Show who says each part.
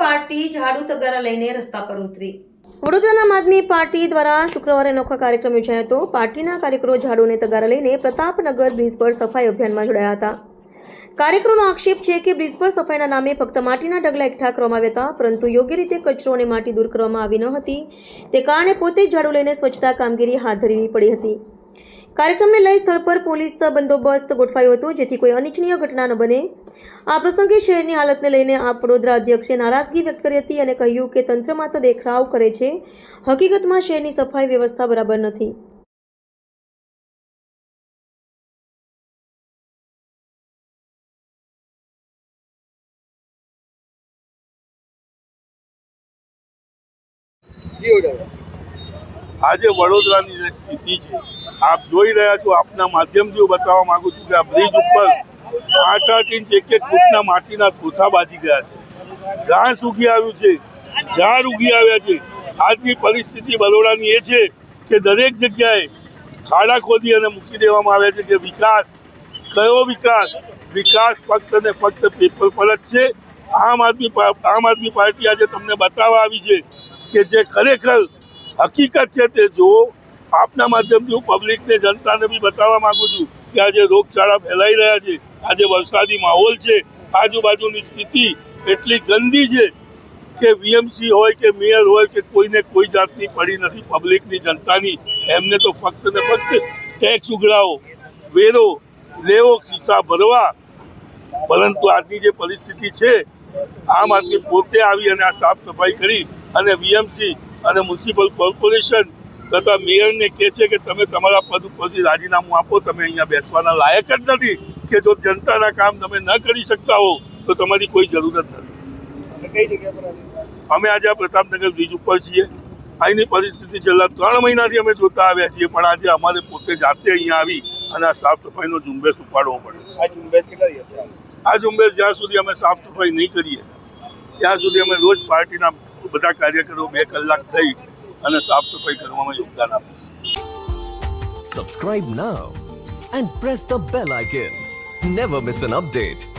Speaker 1: Party ઝાડુ તગારા લઈને રસ્તા પર ઉતરી. વડોદરાના આમ આદમી પાર્ટી દ્વારા શુક્રવારે અનોખા કાર્યક્રમ યોજાયો હતો. પાર્ટીના કાર્યકરો ઝાડુ તગારા લઈને પ્રતાપનગર બ્રિજ પર સફાઈ અભિયાનમાં જોડાયા હતા. કાર્યક્રમનો આક્ષેપ છે કે બ્રિજ પર સફાઈના નામે ફક્ત માટીના ઢગલા એકઠા કરવામાં આવ્યા હતા, પરંતુ યોગ્ય રીતે કચરો અને માટી દૂર કરવામાં આવી ન હતી. તે કારણે પોતે ઝાડુ લઈને સ્વચ્છતા કામગીરી હાથ ધરવી પડી હતી. કાર્યક્રમને લઈ સ્થળ પર પોલીસ બંદોબસ્ત ગોઠવાયો હતો જેથી કોઈ અનિચ્છનીય ઘટના ન બને. આ પ્રસંગે શહેરની હાલતને લઈને આ વડોદરા અધ્યક્ષે નારાજગી વ્યક્ત કરી હતી અને કહ્યું કે તંત્ર માત્ર દેખરાવ કરે છે હકીકતમાં શહેરની સફાઈ વ્યવસ્થા બરાબર નથી.
Speaker 2: આજે વડોદરાની જે સ્થિતિ છે આપ જોઈ રહ્યા છો, આપના માધ્યમથી હું બતાવવા માંગુ છું કે આ બ્રિજ ઉપર આઠ આઠ ઇંચ એક એક ફૂટના માટીના કોથા બાજી ગયા છે. ઘાસ ઉગી આવ્યું છે, ઝાડ ઉગી આવ્યા છે. આજની પરિસ્થિતિ બરોડાની એ છે કે દરેક જગ્યાએ ખાડા ખોદી અને મૂકી દેવામાં આવ્યા છે કે વિકાસ, કયો વિકાસ? વિકાસ ફક્ત ને ફક્ત પેપર પર જ છે. આમ આદમી આમ આદમી પાર્ટી આજે તમને બતાવવા આવી છે કે જે ખરેખર હકીકત છે તે જુઓ આપના માધ્યમથી હું પબ્લિકને જનતાને બી બતાવવા માગું છું કે આજે રોગચાળા ફેલાઈ રહ્યા છે, આજે વરસાદી માહોલ છે, આજુબાજુની સ્થિતિ એટલી ગંદી છે કે વીએમસી હોય કે મેયર હોય કે કોઈને કોઈ જાતની પડી નથી પબ્લિકની જનતાની. એમને તો ફક્ત ને ફક્ત ટેક્સ ઉઘરાવો, વેરો, લેવો, ખિસ્સા ભરવા. પરંતુ આજની જે પરિસ્થિતિ છે, આમ આદમી પોતે આવી અને આ સાફ સફાઈ કરી અને વીએમસી અને મ્યુનિસિપલ કોર્પોરેશન તથા મેયરને કહે છે કે તમે તમારા પદ ઉપરથી રાજીનામું આપો તમે અહીંયા બેસવાના લાયક જ નથી કે જો જનતાના કામ તમે ન કરી શકતા હો તો તમારી કોઈ જરૂરત નથી. અમે આજે આ પ્રતાપનગર બ્રિજ ઉપર છીએ. અહીંની પરિસ્થિતિ છેલ્લા ત્રણ મહિનાથી અમે જોતા આવ્યા છીએ પણ આજે અમારે પોતે જાતે અહીંયા આવી અને આ સાફ સફાઈનો ઝુંબેશ ઉપાડવો પડે.
Speaker 3: આ ઝુંબેશ કેટલા દિવસ
Speaker 2: આ ઝુંબેશ જ્યાં સુધી અમે સાફ સફાઈ નહીં કરીએ ત્યાં સુધી અમે રોજ પાર્ટીના બધા કાર્યકરો બે કલાક થઈ અને સાફ સફાઈ કરવામાં યોગદાન આપીશું
Speaker 4: Subscribe now and press the bell icon. Never miss an update.